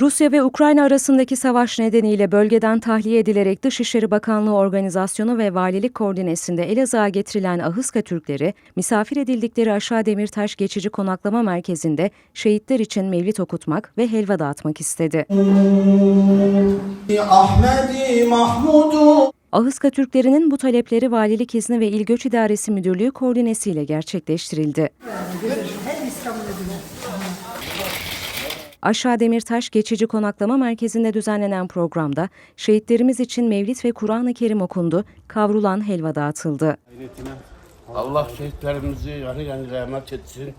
Rusya ve Ukrayna arasındaki savaş nedeniyle bölgeden tahliye edilerek Dışişleri Bakanlığı Organizasyonu ve Valilik Koordinesinde Elazığ'a getirilen Ahıska Türkleri, misafir edildikleri Aşağı Demirtaş Geçici Konaklama Merkezi'nde şehitler için mevlit okutmak ve helva dağıtmak istedi. Ahmedi Mahmudu Ahıska Türklerinin bu talepleri Valilik İzni ve İl Göç İdaresi Müdürlüğü koordinesiyle gerçekleştirildi. Aşağı Demirtaş Geçici Konaklama Merkezi'nde düzenlenen programda şehitlerimiz için Mevlid ve Kur'an-ı Kerim okundu, kavrulan helva dağıtıldı. Allah şehitlerimizi yani yani rahmet etsin.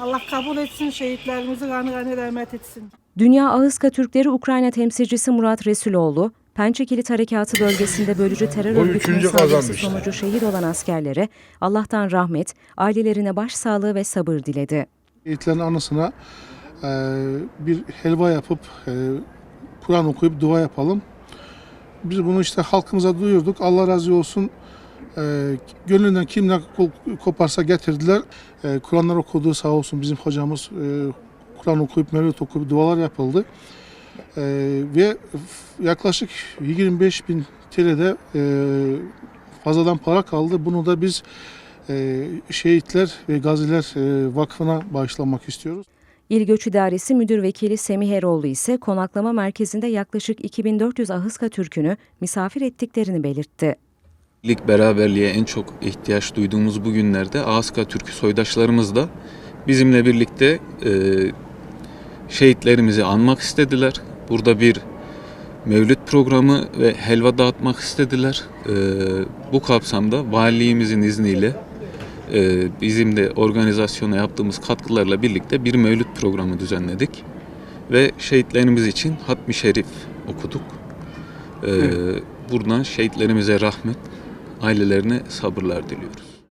Allah kabul etsin, şehitlerimizi gani gani rahmet etsin. Dünya Ahıska Türkleri Ukrayna temsilcisi Murat Resuloğlu, Pençekilit Harekatı bölgesinde bölücü terör örgütünün saldırısı sonucu şehit olan askerlere Allah'tan rahmet, ailelerine başsağlığı ve sabır diledi. Şehitlerin anısına bir helva yapıp e, Kur'an okuyup dua yapalım. Biz bunu işte halkımıza duyurduk. Allah razı olsun. E, gönlünden kim ne koparsa getirdiler. E, Kur'anlar okuduğu sağ olsun bizim hocamız e, Kur'an okuyup mevlüt okuyup dualar yapıldı. E, ve yaklaşık 25 bin TL'de e, fazladan para kaldı. Bunu da biz e, şehitler ve gaziler e, vakfına bağışlamak istiyoruz. İl Göç İdaresi Müdür Vekili Semih Eroğlu ise konaklama merkezinde yaklaşık 2400 Ahıska Türk'ünü misafir ettiklerini belirtti. Birlik beraberliğe en çok ihtiyaç duyduğumuz bu günlerde Aska Türk'ü soydaşlarımız da bizimle birlikte e, şehitlerimizi anmak istediler. Burada bir mevlüt programı ve helva dağıtmak istediler. E, bu kapsamda valiliğimizin izniyle bizim de organizasyona yaptığımız katkılarla birlikte bir mevlüt programı düzenledik. Ve şehitlerimiz için Hatmi Şerif okuduk. E, buradan şehitlerimize rahmet, ailelerine sabırlar diliyoruz.